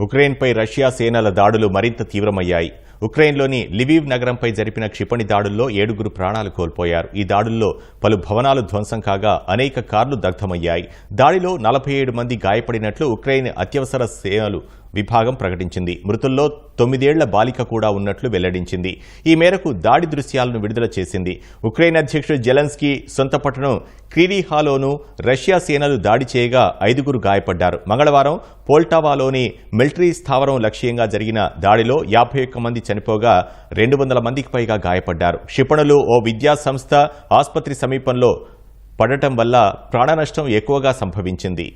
ఉక్రెయిన్పై Russia సేనల దాడులు మరింత తీవ్రమయ్యాయి. ఉక్రెయిన్లోని లివీవ్ నగరంపై జరిపిన క్షిపణి దాడుల్లో ఏడుగురు ప్రాణాలు కోల్పోయారు. ఈ దాడుల్లో పలు భవనాలు ధ్వంసం కాగా అనేక కార్లు దగ్ధమయ్యాయి. దాడిలో నలభై ఏడు మంది గాయపడినట్లు ఉక్రెయిన్ అత్యవసర సేనలు విభాగం ప్రకటించింది. మృతుల్లో తొమ్మిదేళ్ళ బాలిక కూడా ఉన్నట్లు వెల్లడించింది. ఈ మేరకు దాడి దృశ్యాలను విడుదల చేసింది. ఉక్రెయిన్ అధ్యక్షుడు జెలెన్స్కీ సొంత పట్టణం క్రీరీహాలోను రష్యా సేనలు దాడి చేయగా ఐదుగురు గాయపడ్డారు. మంగళవారం పోల్టావాలోని మిలిటరీ స్థావరం లక్ష్యంగా జరిగిన దాడిలో యాభై ఒక్క మంది చనిపోగా రెండు వందల మందికి పైగా గాయపడ్డారు. క్షిపణులు ఓ విద్యా సంస్థ ఆసుపత్రి సమీపంలో పడటం వల్ల ప్రాణనష్టం ఎక్కువగా సంభవించింది.